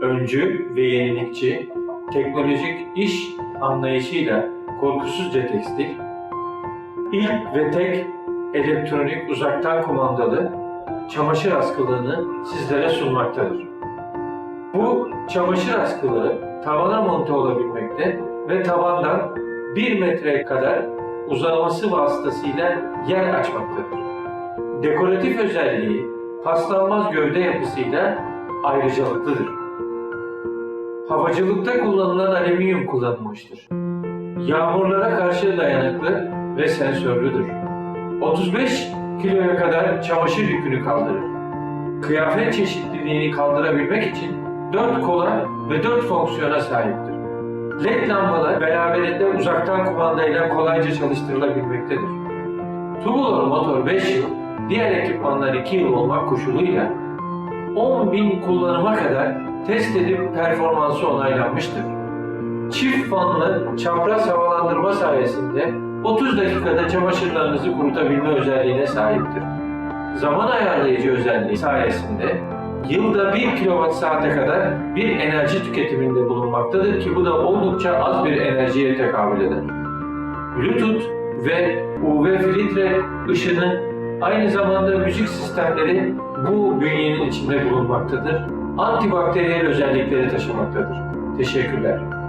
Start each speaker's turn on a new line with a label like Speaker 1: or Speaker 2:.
Speaker 1: öncü ve yenilikçi, teknolojik iş anlayışıyla korkusuzca tekstil, ilk ve tek elektronik uzaktan kumandalı çamaşır askılığını sizlere sunmaktadır. Bu çamaşır askılığı tavana monte olabilmekte ve tavandan 1 metreye kadar uzaması vasıtasıyla yer açmaktadır. Dekoratif özelliği paslanmaz gövde yapısıyla ayrıcalıklıdır. Havacılıkta kullanılan alüminyum kullanılmıştır. Yağmurlara karşı dayanıklı ve sensörlüdür. 35 kiloya kadar çamaşır yükünü kaldırır. Kıyafet çeşitliliğini kaldırabilmek için 4 kola ve 4 fonksiyona sahiptir. LED lambalar beraberinde uzaktan kumandayla kolayca çalıştırılabilmektedir. Tubular motor 5 yıl, diğer ekipmanlar 2 yıl olmak koşuluyla 10.000 kullanıma kadar test edip performansı onaylanmıştır. Çift fanlı çapraz havalandırma sayesinde 30 dakikada çamaşırlarınızı kurutabilme özelliğine sahiptir. Zaman ayarlayıcı özelliği sayesinde yılda 1 kWh saate kadar bir enerji tüketiminde bulunmaktadır ki bu da oldukça az bir enerjiye tekabül eder. Bluetooth ve UV filtre ışını aynı zamanda müzik sistemleri bu bünyenin içinde bulunmaktadır. Antibakteriyel özellikleri taşımaktadır. Teşekkürler.